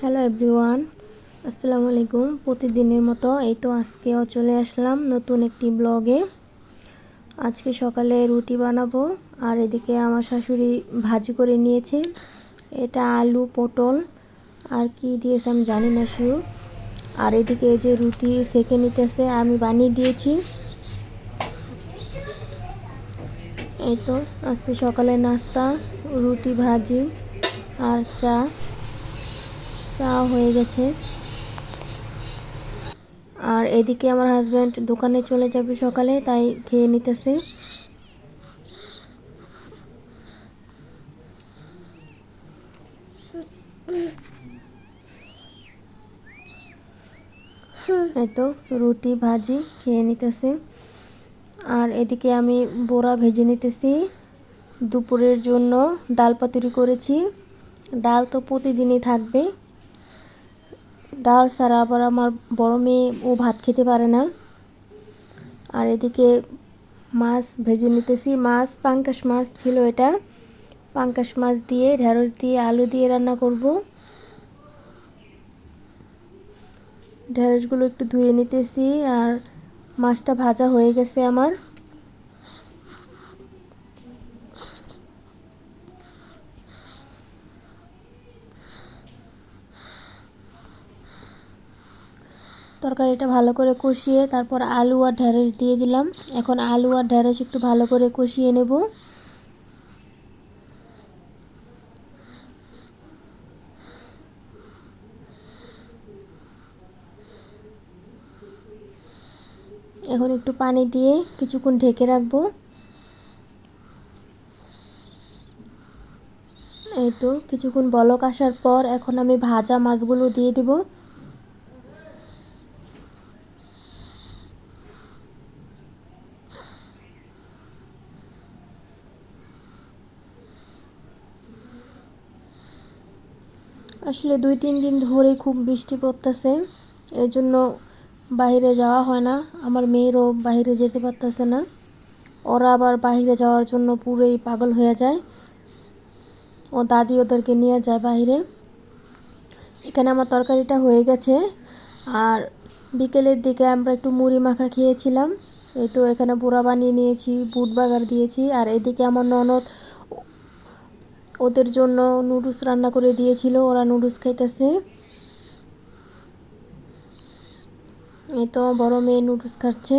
Hello everyone আসসালামু আলাইকুম প্রতিদিনের মতো এই তো আজকেও চলে আসলাম নতুন একটি ব্লগে। আজকে সকালে রুটি বানাবো, আর এদিকে আমার শাশুড়ি ভাজি করে নিয়েছে। এটা আলু, পটল, আর কি দিয়েছে আমি জানি না শিও আর এদিকে এই যে রুটি সেকে নিতেছে, আমি বানিয়ে দিয়েছি। এই তো আজকে সকালে নাস্তা, রুটি ভাজি, আর চা। চা হয়ে গেছে। আর এদিকে আমার হাজব্যান্ড দোকানে চলে যাবে সকালে, তাই খেয়ে নিতেছে। এতো রুটি ভাজি খেয়ে নিতেছে। আর এদিকে আমি বোরা ভেজে নিতেছি। দুপুরের জন্য ডাল পাতুরি করেছি। ডাল তো প্রতিদিনই থাকবে। ডাল ছাড়া আবার আমার বড় মেয়ে, ও ভাত খেতে পারে না। আর এদিকে মাছ ভেজে নিতেছি। মাছ, পাঙ্কাশ মাছ ছিল এটা। পাঙ্কাশ মাছ দিয়ে, ঢেঁড়স দিয়ে, আলু দিয়ে রান্না করব। ঢেঁড়সগুলো একটু ধুয়ে নিতেছি, আর মাছটা ভাজা হয়ে গেছে আমার। তরকারিটা ভালো করে কষিয়ে তারপর আলু আর ঢেঁড়স দিয়ে দিলাম। এখন আলু আর ঢেঁড়স একটু ভালো করে কষিয়ে নেব। এখন একটু পানি দিয়ে কিছুক্ষণ ঢেকে রাখব। এই তো কিছুক্ষণ বলক আসার পর এখন আমি ভাজা মাছগুলো দিয়ে দিব। আসলে দুই, তিন দিন ধরে খুব বৃষ্টি পড়তেছে। এর জন্য বাইরে যাওয়া হয় না। আমার মেয়েরও বাইরে যেতে পারতেছে না। ওরা আবার বাইরে যাওয়ার জন্য পুরোই পাগল হয়ে যায়। ও দাদি ওদেরকে নিয়ে যায় বাইরে। এখানে আমার তরকারিটা হয়ে গেছে। আর বিকেলের দিকে আমরা একটু মুড়ি মাখা খেয়েছিলাম। এই তো এখানে বুড়া বানিয়ে নিয়েছি, বুট বাগার দিয়েছি। আর এদিকে আমার ননদ ওদের জন্য নুডলস রান্না করে দিয়েছিল, ওরা নুডলস খাইতেছে। এই তো বড় মেয়ে নুডলস খাচ্ছে।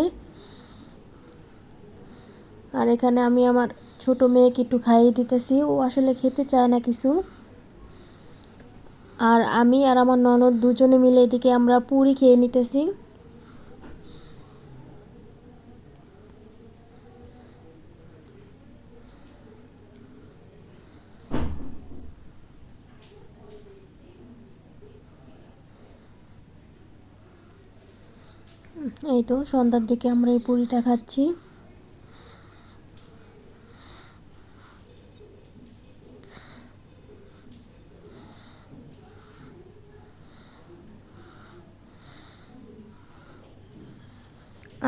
আর এখানে আমি আমার ছোট মেয়েকে একটু খাইয়ে দিতেছি, ও আসলে খেতে চায় না কিছু। আর আমি আর আমার ননদ দুজনে মিলে এদিকে আমরা পুরি খেয়ে নিতেছি। এই তো সন্ধ্যার দিকে আমরা এই পুরিটা খাচ্ছি।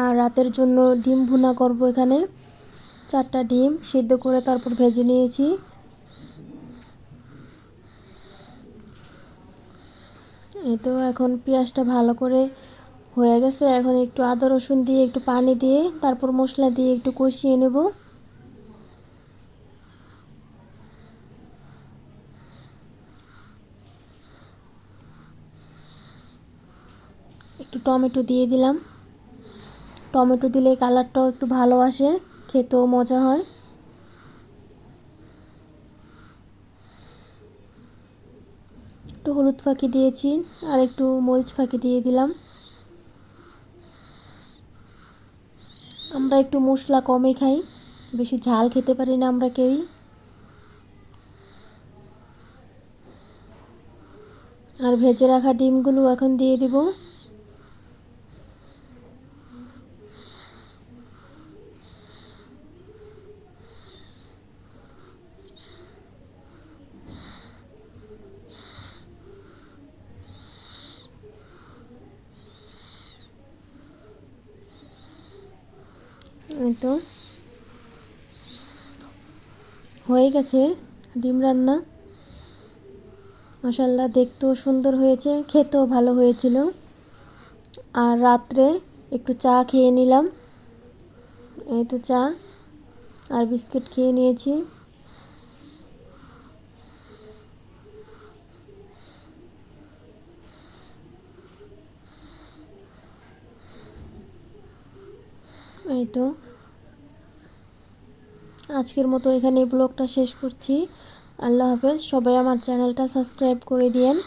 আর রাতের জন্য ডিম ভুনা করব এখানে। চারটা ডিম সিদ্ধ করে তারপর ভেজে নিয়েছি। এই তো এখন পেঁয়াজটা ভালো করে হয়ে গেছে। এখন একটু আদা, রসুন দিয়ে একটু পানি দিয়ে তারপর মশলা দিয়ে একটু কষিয়ে নেব। একটু টমেটো দিয়ে দিলাম। টমেটো দিলে কালারটাও একটু ভালো আসে, খেতেও মজা হয়। একটু হলুদ ফাঁকি দিয়েছি আর একটু মরিচ ফাঁকি দিয়ে দিলাম। আমরা একটু মশলা কমে খাই। বেশি ঝাল খেতে পারি না আমরা কেউই। আর ভেজে রাখা ডিমগুলো এখন দিয়ে দিব এই তো? হয়ে গেছে ডিম রান্না। মাসাল্লাহ দেখতেও সুন্দর হয়েছে, খেতেও ভালো হয়েছিল। আর রাত্রে একটু চা খেয়ে নিলাম। এই তো চা আর বিস্কিট খেয়ে নিয়েছি। এই তো। আজকের মতো এখানে ব্লগটা শেষ করছি। আল্লাহ হাফেজ সবাই আমার চ্যানেলটা সাবস্ক্রাইব করে দিয়েন।